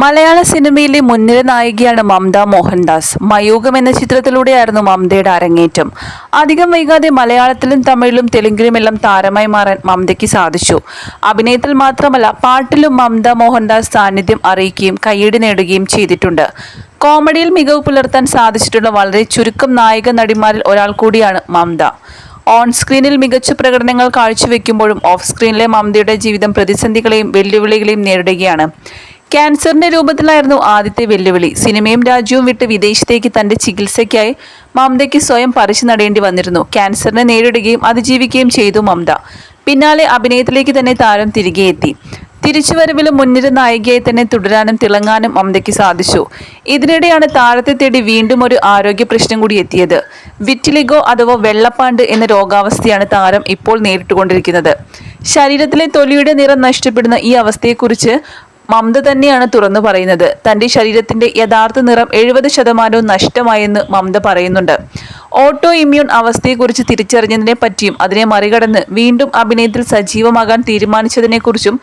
മലയാള സിനിമയിലെ മുൻനിര നായികയാണ് മമത മോഹൻദാസ്. മയൂകം എന്ന ചിത്രത്തിലൂടെയായിരുന്നു മമതയുടെ അരങ്ങേറ്റം. അധികം വൈകാതെ മലയാളത്തിലും തമിഴിലും തെലുങ്കിലുമെല്ലാം താരമായി മാറാൻ മമതയ്ക്ക് സാധിച്ചു. അഭിനയത്തിൽ മാത്രമല്ല പാട്ടിലും മമത മോഹൻദാസ് സാന്നിധ്യം അറിയിക്കുകയും കയ്യടി നേടുകയും ചെയ്തിട്ടുണ്ട്. കോമഡിയിൽ മികവ് പുലർത്താൻ സാധിച്ചിട്ടുള്ള വളരെ ചുരുക്കം നായിക നടിമാരിൽ ഒരാൾ കൂടിയാണ് മമത ഓൺ സ്ക്രീനിൽ മികച്ച പ്രകടനങ്ങൾ കാഴ്ചവെക്കുമ്പോഴും ഓഫ് സ്ക്രീനിലെ മമതയുടെ ജീവിതം പ്രതിസന്ധികളെയും വെല്ലുവിളികളെയും നേരിടുകയാണ്. ക്യാൻസറിന്റെ രൂപത്തിലായിരുന്നു ആദ്യത്തെ വെല്ലുവിളി. സിനിമയും രാജ്യവും വിട്ട് വിദേശത്തേക്ക് തന്റെ ചികിത്സയ്ക്കായി മമതയ്ക്ക് സ്വയം പറിച്ചു നടേണ്ടി വന്നിരുന്നു. ക്യാൻസറിനെ നേരിടുകയും അതിജീവിക്കുകയും ചെയ്തു മമത പിന്നാലെ അഭിനയത്തിലേക്ക് തന്നെ താരം തിരികെ എത്തി. തിരിച്ചുവരവിലും മുൻനിര നായികയായി തന്നെ തുടരാനും തിളങ്ങാനും മമതയ്ക്ക് സാധിച്ചു. ഇതിനിടെയാണ് താരത്തെ തേടി വീണ്ടും ഒരു ആരോഗ്യ പ്രശ്നം കൂടി എത്തിയത്. വിറ്റിലിഗോ അഥവാ വെള്ളപ്പാണ്ട് എന്ന രോഗാവസ്ഥയാണ് താരം ഇപ്പോൾ നേരിട്ടുകൊണ്ടിരിക്കുന്നത്. ശരീരത്തിലെ തൊലിയുടെ നിറം നഷ്ടപ്പെടുന്ന ഈ അവസ്ഥയെക്കുറിച്ച് മമത തന്നെയാണ് തുറന്നു പറയുന്നത്. തന്റെ ശരീരത്തിന്റെ യഥാർത്ഥ നിറം എഴുപത് ശതമാനവും നഷ്ടമായെന്ന് മമത പറയുന്നുണ്ട്. ഓട്ടോ ഇമ്മ്യൂൺ അവസ്ഥയെക്കുറിച്ച് തിരിച്ചറിഞ്ഞതിനെ പറ്റിയും അതിനെ മറികടന്ന് വീണ്ടും അഭിനയത്തിൽ സജീവമാകാൻ തീരുമാനിച്ചതിനെക്കുറിച്ചും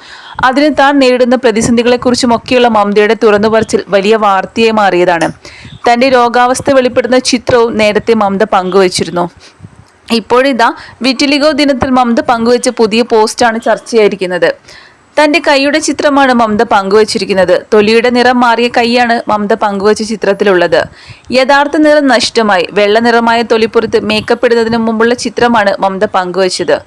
അതിന് താൻ നേരിടുന്ന പ്രതിസന്ധികളെക്കുറിച്ചും ഒക്കെയുള്ള മമതയുടെ തുറന്നു പറച്ചിൽ വലിയ വാർത്തയായി മാറിയതാണ്. തന്റെ രോഗാവസ്ഥ വെളിപ്പെടുന്ന ചിത്രവും നേരത്തെ മമത പങ്കുവച്ചിരുന്നു. ഇപ്പോഴിതാ വിറ്റിലിഗോ ദിനത്തിൽ മമത പങ്കുവച്ച പുതിയ പോസ്റ്റാണ് ചർച്ചയായിരിക്കുന്നത്. തന്റെ കൈയുടെ ചിത്രമാണ് മമത പങ്കുവച്ചിരിക്കുന്നത്. തൊലിയുടെ നിറം മാറിയ കൈയാണ് മമത പങ്കുവച്ച ചിത്രത്തിലുള്ളത്. യഥാർത്ഥ നിറം നഷ്ടമായി. വെള്ള നിറമായ തൊലിപ്പുറത്ത് മേക്കപ്പ് ഇടുന്നതിന് മുമ്പുള്ള ചിത്രമാണ് മമത പങ്കുവച്ചത്.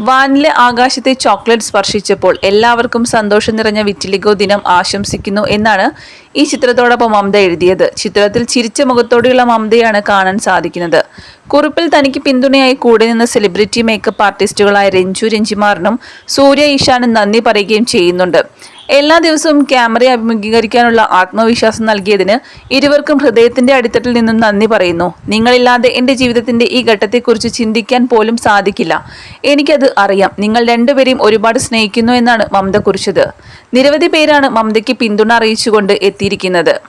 വാനിലെ ആകാശത്തെ ചോക്ലേറ്റ് സ്പർശിച്ചപ്പോൾ എല്ലാവർക്കും സന്തോഷം നിറഞ്ഞ വിറ്റിലിഗോ ദിനം ആശംസിക്കുന്നു എന്നാണ് ഈ ചിത്രത്തോടൊപ്പം മമത എഴുതിയത്. ചിത്രത്തിൽ ചിരിച്ച മുഖത്തോടെയുള്ള മമതയാണ് കാണാൻ സാധിക്കുന്നത്. കുറിപ്പിൽ തനിക്ക് പിന്തുണയായി കൂടെ നിന്ന സെലിബ്രിറ്റി മേക്കപ്പ് ആർട്ടിസ്റ്റുകളായ രഞ്ജു രഞ്ജിമാറിനും സൂര്യ ഈശാനും നന്ദി പറയുകയും ചെയ്യുന്നുണ്ട്. എല്ലാ ദിവസവും ക്യാമറയെ അഭിമുഖീകരിക്കാനുള്ള ആത്മവിശ്വാസം നൽകിയതിന് ഇരുവർക്കും ഹൃദയത്തിന്റെ അടിത്തട്ടിൽ നിന്നും നന്ദി പറയുന്നു. നിങ്ങളില്ലാതെ എന്റെ ജീവിതത്തിന്റെ ഈ ഘട്ടത്തെക്കുറിച്ച് ചിന്തിക്കാൻ പോലും സാധിക്കില്ല. എനിക്കത് അറിയാം. നിങ്ങൾ രണ്ടുപേരെയും ഒരുപാട് സ്നേഹിക്കുന്നു എന്നാണ് മമത കുറിച്ചത്. നിരവധി പേരാണ് മമതയ്ക്ക് പിന്തുണ അറിയിച്ചുകൊണ്ട് എത്തിയിരിക്കുന്നത്.